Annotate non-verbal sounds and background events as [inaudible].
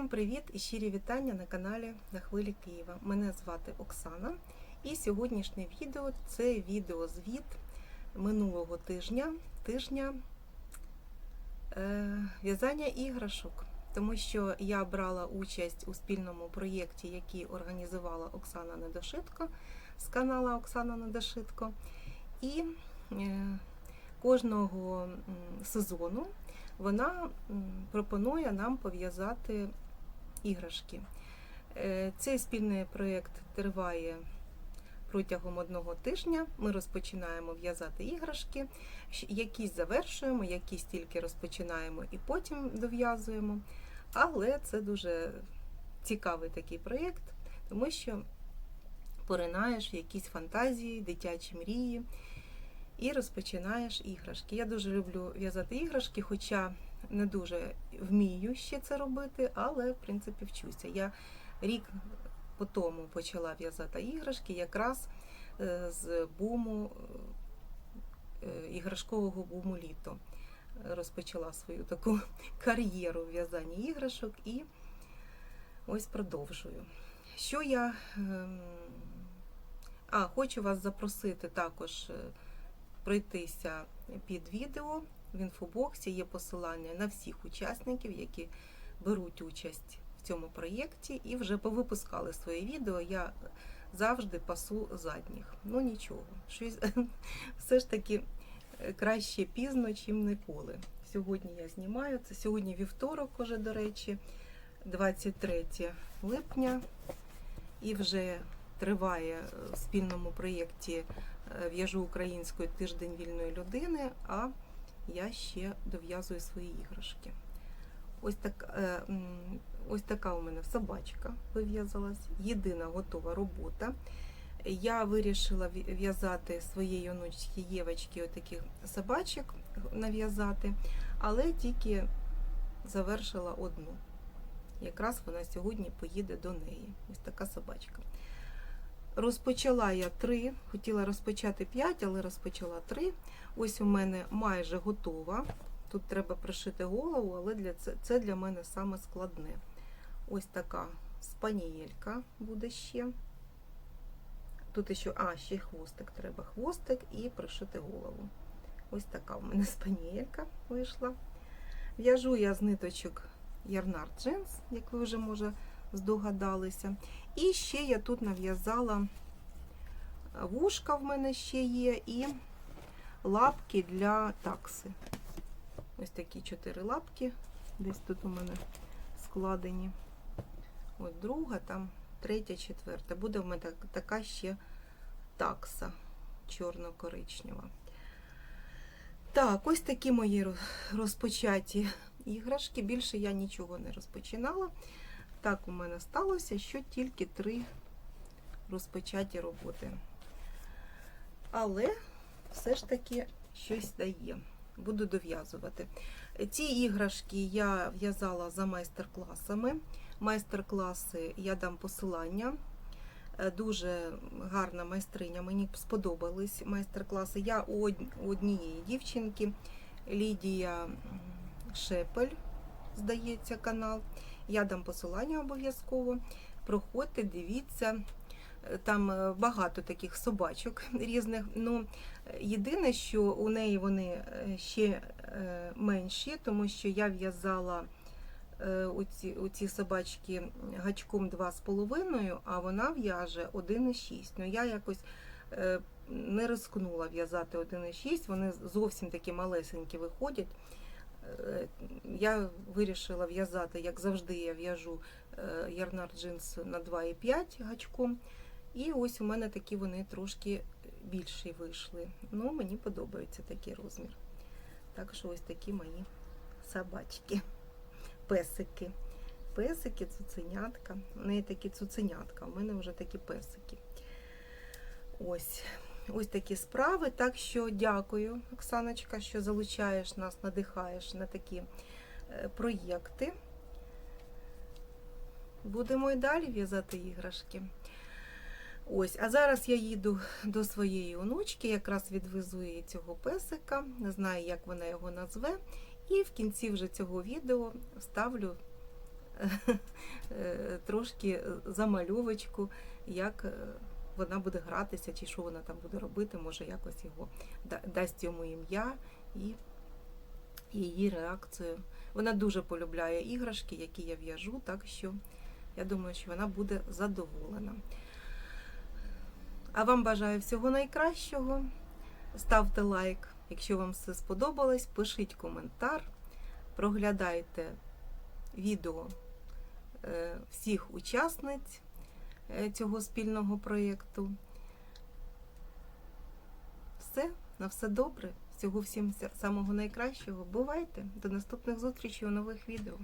Всім привіт і щирі вітання на каналі На Хвилі Києва. Мене звати Оксана. І сьогоднішнє відео це відеозвіт минулого тижня, тижня е, в'язання іграшок. Тому що я брала участь у спільному проєкті, який організувала Оксана Недошитко з каналу Оксана Недошитко. І е, кожного сезону вона пропонує нам пов'язати іграшки. Е, Цей спільний проєкт триває протягом одного тижня. Ми розпочинаємо в'язати іграшки, якісь завершуємо, якісь тільки розпочинаємо і потім дов'язуємо. Але це дуже цікавий такий проєкт, тому що поринаєш якісь фантазії, дитячі мрії і розпочинаєш іграшки. Я дуже люблю в'язати іграшки, хоча не дуже вмію ще це робити, але в принципі вчуся. Я рік по тому почала в'язати іграшки, якраз е, з буму е, іграшкового буму літо. Розпочала свою таку [laughs] кар'єру в в'язанні іграшок і ось продовжую. Що я. ем, А, хочу вас запросити також е, пройтися під відео. В інфобоксі є посилання на всіх учасників, які беруть участь в цьому проєкті і вже повипускали своє відео. Я завжди пасу задніх. Ну нічого, щось [laughs] все ж таки е, краще пізно, чим ніколи. Сьогодні я знімаю це. Сьогодні вівторок, уже, до речі, 23 липня, і вже триває е, в спільному проєкті е, В'яжу українською тиждень вільної людини, а я ще дов'язую свої іграшки. Ось, так, е, ось така у мене собачка вив'язалась, єдина готова робота. Я вирішила в'я- в'язати своєї онучки Євочки отаких собачок нав'язати, але тільки завершила одну. Якраз вона сьогодні поїде до неї. Ось така собачка. Розпочала я три, хотіла розпочати п'ять, але розпочала три. Ось у мене майже готова. Тут треба пришити голову, але для це, це для мене саме складне. Ось така спанієлька буде ще. Тут ще, а, ще хвостик треба. Хвостик і пришити голову. Ось така у мене [laughs] спанієлька вийшла. В'яжу я з ниточок Ярнар Джинс, як ви вже може здогадалися. І ще я тут нав'язала вушка в мене ще є, і лапки для такси. Ось такі чотири лапки. Десь тут у мене складені. Ось друга, там третя, четверта. Буде в мене так- така ще такса чорно-коричнева. Так, ось такі мої розпочаті іграшки. Більше я нічого не розпочинала. Так у мене сталося, що тільки три розпочаті роботи. Але все ж таки щось дає. Буду дов'язувати. Ці іграшки я в'язала за майстер-класами. Майстер-класи я дам посилання. Е, Дуже гарна майстриня, мені сподобались майстер-класи. Я у однієї дівчинки Лідія Шепель, здається, канал. Я дам посилання обов'язково. Проходьте, дивіться. Е, Там е, багато таких собачок [laughs] різних. Ну, єдине, що у неї вони е, ще менші, тому що я в'язала е, оці, оці собачки гачком 2,5, а вона в'яже 1,6. Ну, я якось не рискнула в'язати 1,6, вони зовсім такі малесенькі виходять. Я вирішила в'язати, як завжди, я в'яжу е, ярнар джинс на 2,5 гачком. І ось у мене такі вони трошки більші вийшли. Ну, мені подобається такий розмір. Так що ось такі мої собачки, песики. Песики, цуценятка. У неї такі цуценятка, у мене вже такі песики. Ось. Ось такі справи. Так що дякую, Оксаночка, що залучаєш нас, надихаєш на такі проєкти. Будемо і далі в'язати іграшки. Ось, а зараз я їду до своєї онучки, якраз відвезу її цього песика, не знаю, як вона його назве. І в кінці вже цього відео вставлю е, трошки замальовочку, як е, вона буде гратися, чи що вона там буде робити, може якось його дасть йому ім'я і її реакцію. Вона дуже полюбляє іграшки, які я в'яжу, так що я думаю, що вона буде задоволена. А вам бажаю всього найкращого. Ставте лайк, якщо вам все сподобалось, пишіть коментар, проглядайте відео е, всіх учасниць е, цього спільного проєкту. Все, на все добре. Всього всім самого найкращого. Бувайте! До наступних зустрічей у нових відео.